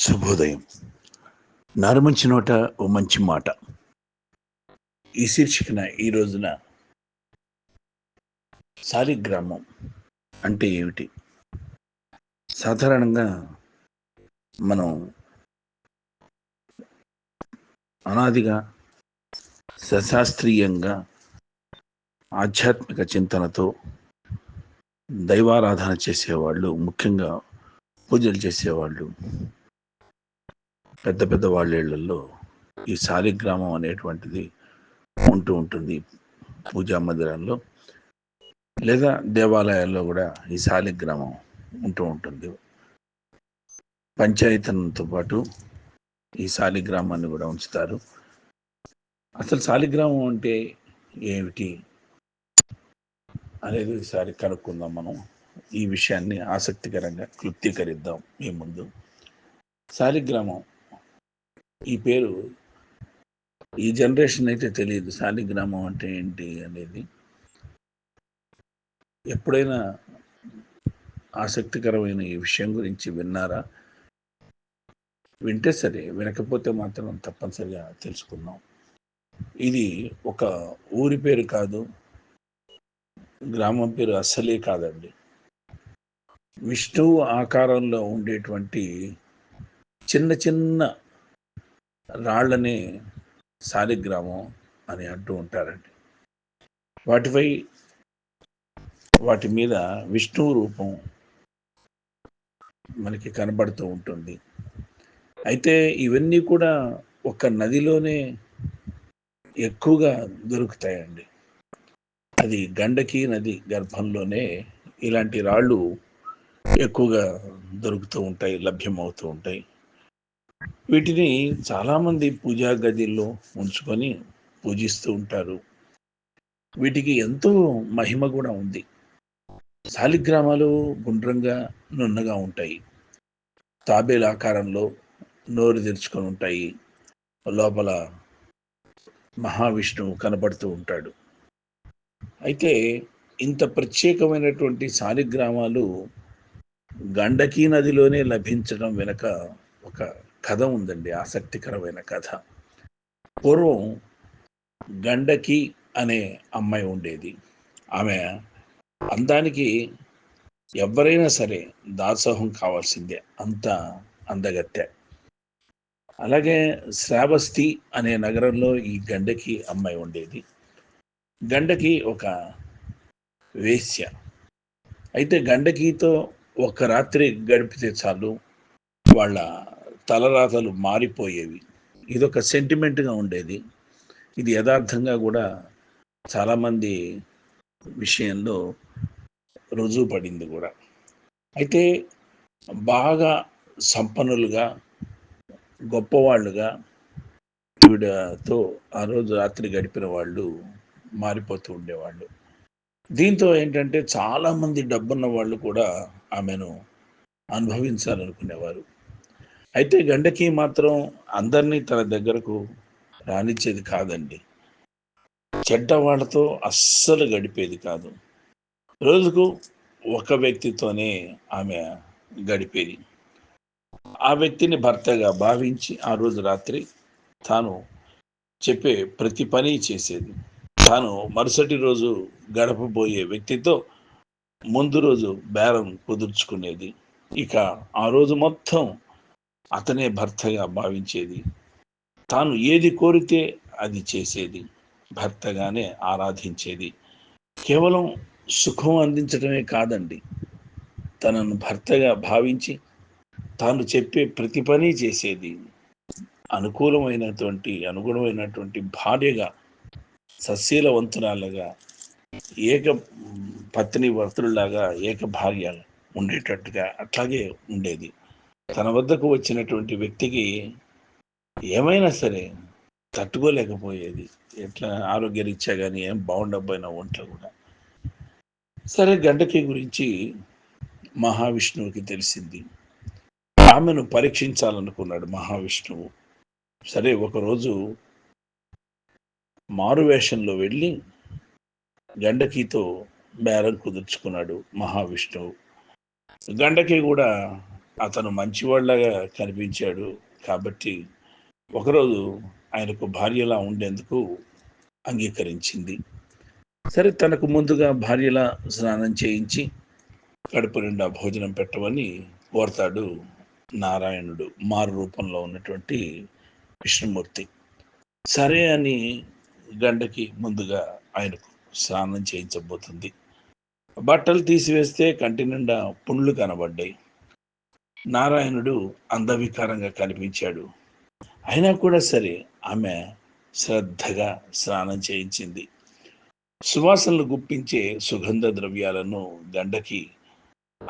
శుభోదయం. నారుమంచి నోట ఓ మంచి మాట. ఈ శీర్షికన ఈ రోజున సాలిగ్రామం అంటే ఏమిటి? సాధారణంగా మనం అనాదిగా సశాస్త్రీయంగా ఆధ్యాత్మిక చింతనతో దైవారాధన చేసేవాళ్ళు ముఖ్యంగా పూజలు చేసేవాళ్ళు పెద్ద పెద్ద వాళ్ళేళ్ళలో ఈ సాలిగ్రామం అనేటువంటిది ఉంటూ ఉంటుంది పూజా మందిరాల్లో లేదా దేవాలయాల్లో కూడా ఈ శాలిగ్రామం ఉంటూ ఉంటుంది. పంచాయతనంతో పాటు ఈ శాలిగ్రామాన్ని కూడా ఉంచుతారు. అసలు సాలిగ్రామం అంటే ఏమిటి అనేది ఈసారి కనుక్కుందాం మనం. ఈ విషయాన్ని ఆసక్తికరంగా క్లుప్తీకరిద్దాం మీ ముందు. సాలిగ్రామం ఈ పేరు ఈ జనరేషన్ అయితే తెలియదు. శాలిగ్రామం అంటే ఏంటి అనేది ఎప్పుడైనా ఆసక్తికరమైన ఈ విషయం గురించి విన్నారా? వింటే సరే వినకపోతే మాత్రం తప్పనిసరిగా తెలుసుకుందాం. ఇది ఒక ఊరి పేరు కాదు గ్రామం పేరు అస్సలే కాదండి. విష్ణువు ఆకారంలో ఉండేటువంటి చిన్న చిన్న రాళ్ళని సాలిగ్రామం అని అంటూ ఉంటారండి. వాటిపై వాటి మీద విష్ణువు రూపం మనకి కనబడుతూ ఉంటుంది. అయితే ఇవన్నీ కూడా ఒక నదిలోనే ఎక్కువగా దొరుకుతాయండి. అది గండకీ నది గర్భంలోనే ఇలాంటి రాళ్ళు ఎక్కువగా దొరుకుతూ ఉంటాయి లభ్యమవుతూ ఉంటాయి. వీటిని చాలామంది పూజా గదిల్లో ఉంచుకొని పూజిస్తూ ఉంటారు. వీటికి ఎంతో మహిమ కూడా ఉంది. శాలిగ్రామాలు గుండ్రంగా నున్నగా ఉంటాయి. తాబేల ఆకారంలో నోరు తెరుచుకొని ఉంటాయి. లోపల మహావిష్ణువు కనబడుతూ ఉంటాడు. అయితే ఇంత ప్రత్యేకమైనటువంటి శాలిగ్రామాలు గండకీ నదిలోనే లభించడం వెనుక ఒక కథ ఉందండి ఆసక్తికరమైన కథ. పూర్వం గండకి అనే అమ్మాయి ఉండేది. ఆమె అందానికి ఎవరైనా సరే దాసోహం కావాల్సిందే అంత అందగత్తె. అలాగే శ్రావస్తి అనే నగరంలో ఈ గండకి అమ్మాయి ఉండేది. గండకి ఒక వేశ్య. అయితే గండకితో ఒక రాత్రి గడిపితే చాలు వాళ్ళ తలరాతలు మారిపోయేవి. ఇదొక సెంటిమెంట్గా ఉండేది. ఇది యథార్థంగా కూడా చాలామంది విషయంలో రుజువు పడింది కూడా. అయితే బాగా సంపన్నులుగా గొప్పవాళ్ళుగా ఈవిడతో ఆ రోజు రాత్రి గడిపిన వాళ్ళు మారిపోతూ ఉండేవాళ్ళు. దీంతో ఏంటంటే చాలామంది డబ్బున్న వాళ్ళు కూడా ఆమెను అనుభవించాలనుకునేవారు. అయితే గండకి మాత్రం అందరినీ తన దగ్గరకు రానిచ్చేది కాదండి. చెడ్డ వాళ్ళతో అస్సలు గడిపేది కాదు. రోజుకు ఒక వ్యక్తితోనే ఆమె గడిపేది. ఆ వ్యక్తిని భర్తగా భావించి ఆ రోజు రాత్రి తాను చెప్పే ప్రతి పని చేసేది. తాను మరుసటి రోజు గడపబోయే వ్యక్తితో ముందు రోజు బేరం కుదుర్చుకునేది. ఇక ఆ రోజు మొత్తం అతనే భర్తగా భావించేది. తాను ఏది కోరితే అది చేసేది. భర్తగానే ఆరాధించేది. కేవలం సుఖం అందించడమే కాదండి. తనను భర్తగా భావించి తాను చెప్పే ప్రతి పని చేసేది. అనుకూలమైనటువంటి అనుగుణమైనటువంటి భార్యగా సశీలవంతురాలుగా ఏక పత్ని వర్తులలాగా ఏక భార్య ఉండేటట్టుగా అట్లాగే ఉండేది. తన వద్దకు వచ్చినటువంటి వ్యక్తికి ఏమైనా సరే తట్టుకోలేకపోయేది. ఎట్లా ఆరోగ్యరీత్యా కానీ ఏం బాగుండకపోయినా ఒంట్లో కూడా. సరే గండకి గురించి మహావిష్ణువుకి తెలిసింది. ఆమెను పరీక్షించాలనుకున్నాడు మహావిష్ణువు. సరే ఒకరోజు మారువేషంలో వెళ్ళి గండకీతో బేరం కుదుర్చుకున్నాడు మహావిష్ణువు. గండకి కూడా అతను మంచివాళ్ళగా కనిపించాడు కాబట్టి ఒకరోజు ఆయనకు భార్యలా ఉండేందుకు అంగీకరించింది. సరే తనకు ముందుగా భార్యలా స్నానం చేయించి కడుపు నిండా భోజనం పెట్టమని కోరతాడు నారాయణుడు మారు రూపంలో ఉన్నటువంటి విష్ణుమూర్తి సరే అని గండకి ముందుగా ఆయనకు స్నానం చేయించబోతుంది. బట్టలు తీసివేస్తే కంటి నిండా పుండ్లు కనబడ్డాయి. నారాయణుడు అందవికారంగా కనిపించాడు. అయినా కూడా సరే ఆమె శ్రద్ధగా స్నానం చేయించింది. సువాసనలు గుప్పించే సుగంధ ద్రవ్యాలను గండకి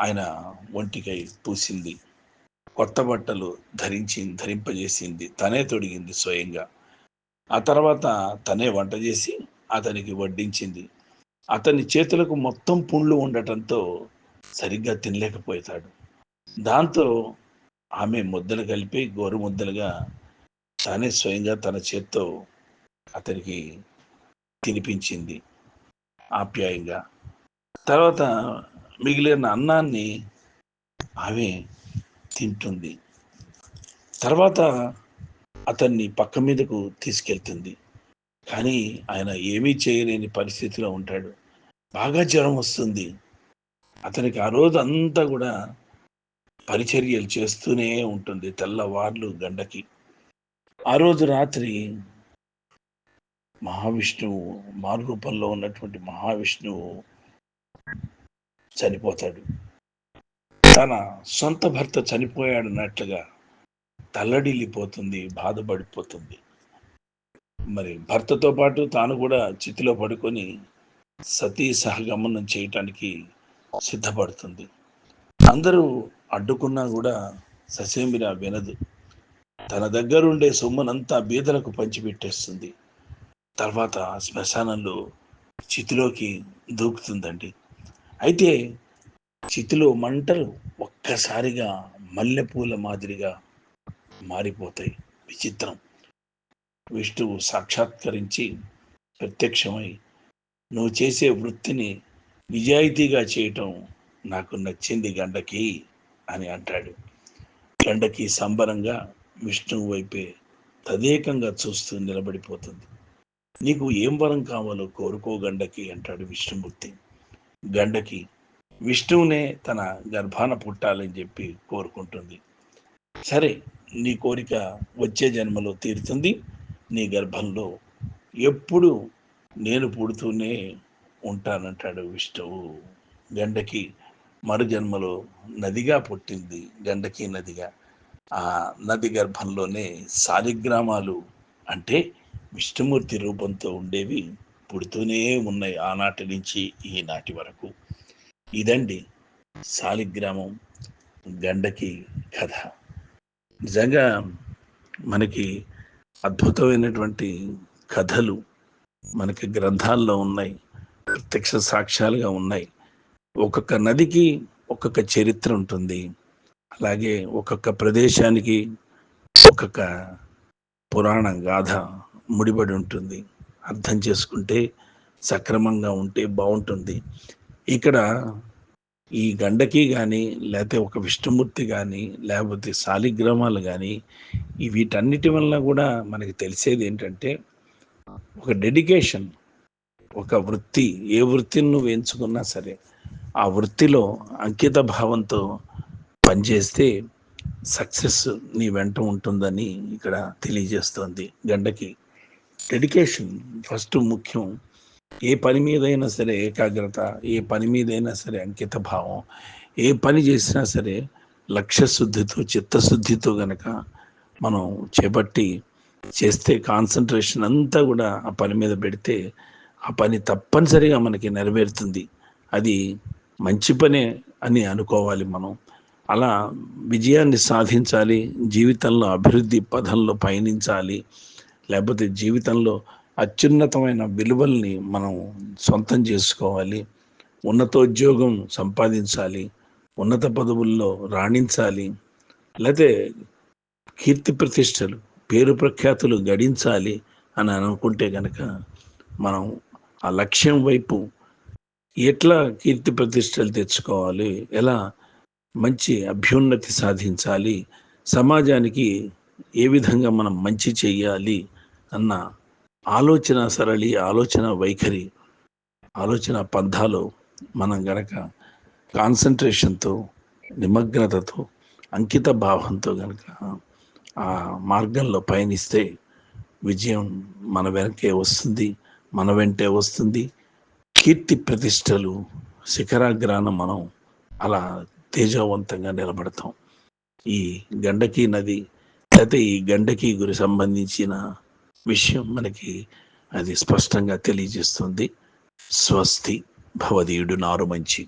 ఆయన ఒంటికై పూసింది. కొత్త బట్టలు ధరించి ధరింపజేసింది. తనే తొడిగింది స్వయంగా. ఆ తర్వాత తనే వంట చేసి అతనికి వడ్డించింది. అతని చేతులకు మొత్తం పుండ్లు ఉండటంతో సరిగ్గా తినలేకపోతాడు దాంతో ఆమె ముద్దలు కలిపి గోరు ముద్దలుగా తానే స్వయంగా తన చేత్తో అతనికి తినిపించింది ఆప్యాయంగా. తర్వాత మిగిలిన అన్నాన్ని ఆమె తింటుంది. తర్వాత అతన్ని పక్క మీదకు తీసుకెళ్తుంది. కానీ ఆయన ఏమీ చేయలేని పరిస్థితిలో ఉంటాడు. బాగా జ్వరం వస్తుంది. అతనికి ఆ రోజు అంతా కూడా పరిచర్యలు చేస్తూనే ఉంటుంది తెల్లవార్లు గండకి. ఆ రోజు రాత్రి మహావిష్ణువు మారురూపంలో ఉన్నటువంటి మహావిష్ణువు చనిపోతాడు. తన సొంత భర్త చనిపోయాడన్నట్లుగా తల్లడిల్లిపోతుంది బాధపడిపోతుంది. మరి భర్తతో పాటు తాను కూడా చితిలో పడుకొని సతీ సహగమనం చేయటానికి సిద్ధపడుతుంది. అందరూ అడ్డుకున్నా కూడా ససేమిరా వినదు. తన దగ్గరుండే సొమ్మునంతా బీదలకు పంచిపెట్టేస్తుంది. తర్వాత శ్మశానంలో చితిలోకి దూకుతుందండి. అయితే చితిలో మంటలు ఒక్కసారిగా మల్లెపూల మాదిరిగా మారిపోతాయి. విచిత్రం. విష్ణువు సాక్షాత్కరించి ప్రత్యక్షమై నువ్వు చేసే వృత్తిని నిజాయితీగా చేయటం నాకు నచ్చింది గండకి. అని అంటాడు. గండకి సంబరంగా విష్ణువు వైపే తదేకంగా చూస్తూ నిలబడిపోతుంది. నీకు ఏం వరం కావాలో కోరుకో గండకి అంటాడు విష్ణుమూర్తి. గండకి విష్ణువునే తన గర్భాన పుట్టాలని చెప్పి కోరుకుంటుంది. సరే నీ కోరిక వచ్చే జన్మలో తీరుతుంది. నీ గర్భంలో ఎప్పుడు నేను పుడుతూనే ఉంటానంటాడు విష్ణువు. గండకి మరు జన్మలో నదిగా పుట్టింది గండకీ నదిగా. ఆ నది గర్భంలోనే సాలిగ్రామాలు అంటే విష్ణుమూర్తి రూపంతో ఉండేవి పుడుతూనే ఉన్నాయి ఆనాటి నుంచి ఈనాటి వరకు. ఇదండి సాలిగ్రామం గండకి కథ. నిజంగా మనకి అద్భుతమైనటువంటి కథలు మనకి గ్రంథాల్లో ఉన్నాయి ప్రత్యక్ష సాక్ష్యాలుగా ఉన్నాయి. ఒక్కొక్క నదికి ఒక్కొక్క చరిత్ర ఉంటుంది. అలాగే ఒక్కొక్క ప్రదేశానికి ఒక్కొక్క పురాణ గాథ ముడిపడి ఉంటుంది. అర్థం చేసుకుంటే సక్రమంగా ఉంటే బాగుంటుంది. ఇక్కడ ఈ గండకి కానీ లేకపోతే ఒక విష్ణుమూర్తి కానీ లేకపోతే శాలిగ్రామాలు కానీ వీటన్నిటి వల్ల కూడా మనకి తెలిసేది ఏంటంటే ఒక డెడికేషన్ ఒక వృత్తి ఏ వృత్తిని నువ్వు ఎంచుకున్నా సరే ఆ వృత్తిలో అంకిత భావంతో పనిచేస్తే సక్సెస్ నీ వెంట ఉంటుందని ఇక్కడ తెలియజేస్తోంది. గండకి డెడికేషన్ ఫస్ట్ ముఖ్యం. ఏ పని మీదైనా సరే ఏకాగ్రత ఏ పని మీదైనా సరే అంకిత భావం ఏ పని చేసినా సరే లక్ష్యశుద్ధితో చిత్తశుద్ధితో గనక మనం చేపట్టి చేస్తే కాన్సన్ట్రేషన్ అంతా కూడా ఆ పని మీద పెడితే ఆ పని తప్పనిసరిగా మనకి నెరవేరుతుంది. అది మంచి పనే అని అనుకోవాలి మనం. అలా విజయాన్ని సాధించాలి జీవితంలో అభివృద్ధి పదంలో పయనించాలి లేకపోతే జీవితంలో అత్యున్నతమైన విలువల్ని మనం సొంతం చేసుకోవాలి ఉన్నతోద్యోగం సంపాదించాలి ఉన్నత పదవుల్లో రాణించాలి లేకపోతే కీర్తి ప్రతిష్టలు పేరు ప్రఖ్యాతులు గడించాలి అని అనుకుంటే కనుక మనం ఆ లక్ష్యం వైపు ఎట్లా కీర్తి ప్రతిష్టలు తెచ్చుకోవాలి? ఎలా మంచి అభ్యున్నతి సాధించాలి? సమాజానికి ఏ విధంగా మనం మంచి చేయాలి? అన్న ఆలోచన సరళి ఆలోచన వైఖరి ఆలోచన పంథాలో మనం గనక కాన్సన్ట్రేషన్తో నిమగ్నతతో అంకిత భావంతో గనక ఆ మార్గంలో పయనిస్తే విజయం మన వెనకే వస్తుంది మన వెంటే వస్తుంది. కీర్తి ప్రతిష్టలు శిఖరాగ్రాన మనం అలా తేజవంతంగా నిలబడతాం. ఈ గండకీ నది లేకపోతే ఈ గండకీ గురి సంబంధించిన విషయం మనకి అది స్పష్టంగా తెలియజేస్తుంది. స్వస్తి భవదీయుడు నారు మంచి.